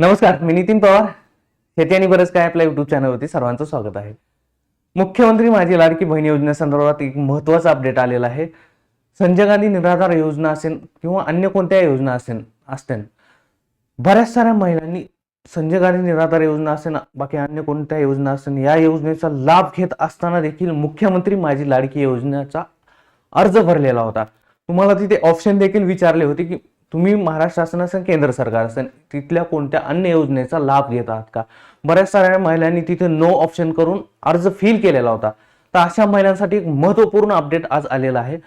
नमस्कार मी नितीन पवार. शेती आणि बरंच काय आपल्या युट्यूब चॅनलवरती सर्वांचं स्वागत आहे. मुख्यमंत्री माझी लाडकी बहीण योजनेसंदर्भात एक महत्त्वाचा अपडेट आलेला आहे. संजय गांधी निराधार योजना असेल किंवा अन्य कोणत्या योजना असेल असतील. बऱ्याच साऱ्या महिलांनी संजय गांधी निराधार योजना असेल बाकी अन्य कोणत्या योजना असेल या योजनेचा लाभ घेत असताना देखील मुख्यमंत्री माझी लाडकी योजनेचा अर्ज भरलेला होता. तुम्हाला तिथे ऑप्शन देखील विचारले होते की तुम्ही महाराष्ट्र शासन असेल केंद्र सरकार असेल तिथल्या कोणत्या अन्य योजनेचा लाभ घेत आहात का? बऱ्याच साऱ्या महिलांनी तिथे नो ऑप्शन करून अर्ज फिल केलेला होता. तर अशा महिलांसाठी एक महत्त्वपूर्ण अपडेट आज आलेला आहे.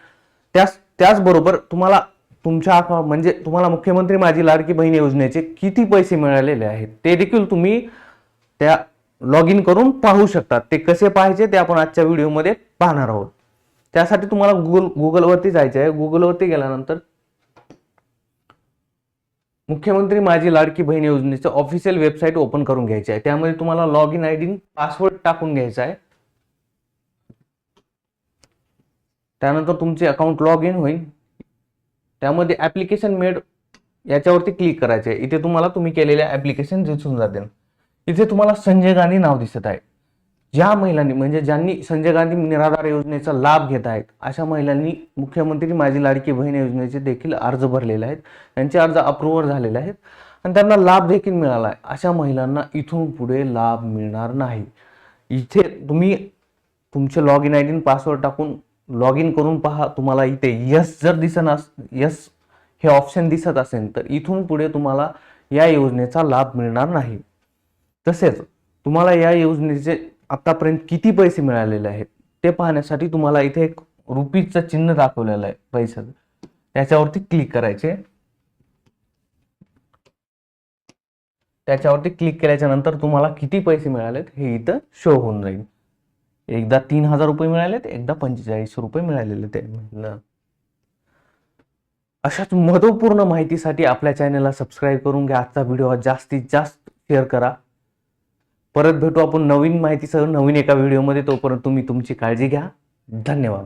त्याच त्याचबरोबर तुम्हाला तुमच्या म्हणजे तुम्हाला मुख्यमंत्री माझी लाडकी बहीण योजनेचे किती पैसे मिळालेले आहेत ते देखील तुम्ही त्या लॉग इन करून पाहू शकतात ते कसे पाहायचे ते आपण आजच्या व्हिडिओमध्ये पाहणार आहोत. त्यासाठी तुम्हाला गुगल गुगलवरती जायचं आहे गुगलवरती गेल्यानंतर मुख्यमंत्री माझी लाडकी बहीण योजनेचं ऑफिशियल वेबसाईट ओपन करून घ्यायची आहे. त्यामध्ये तुम्हाला log in I D password टाकून घ्यायचा आहे. त्यानंतर तुमचे अकाउंट लॉग इन होईल. त्यामध्ये ॲप्लिकेशन मेड याच्यावरती क्लिक करायचे आहे. इथे तुम्हाला तुम्ही केलेल्या ॲप्लिकेशन दिसून जातील. इथे तुम्हाला संजय गांधी नाव दिसत आहे. ज्या महिलांनी म्हणजे ज्यांनी संजय गांधी निराधार योजनेचा लाभ घेत आहेत अशा महिलांनी मुख्यमंत्री माझी लाडकी बहीण योजनेचे देखील अर्ज भरलेले आहेत. त्यांचे अर्ज अप्रुव्हर झालेले आहेत आणि त्यांना लाभ देखील मिळाला आहे. अशा महिलांना इथून पुढे लाभ मिळणार नाही. इथे तुम्ही तुमचे log in I D password टाकून लॉग इन करून पहा. तुम्हाला इथे यस जर दिसत अस यस हे ऑप्शन दिसत असेल तर इथून पुढे तुम्हाला या योजनेचा लाभ मिळणार नाही. तसेच तुम्हाला या योजनेचे आतापर्यंत किती पैसे मिळालेले आहेत ते पाहण्यासाठी तुम्हाला इथे एक रुपीजचं चिन्ह दाखवलेलं आहे पैशाचं. त्याच्यावरती क्लिक करायचे. त्याच्यावरती क्लिक केल्याच्यानंतर तुम्हाला किती पैसे मिळालेत हे इथं शो होऊन जाईल. एकदा तीन हजार रुपये मिळालेत एकदा पंचेचाळीस रुपये मिळालेले ते. अशाच महत्त्वपूर्ण माहितीसाठी आपल्या चॅनलला सबस्क्राईब करून घ्या. आजचा व्हिडिओ जास्तीत जास्त शेअर करा. परत भेटू आपण नवीन माहितीसह नवीन एका व्हिडिओमध्ये. तोपर्यंत तुम्ही तुमची काळजी घ्या. धन्यवाद.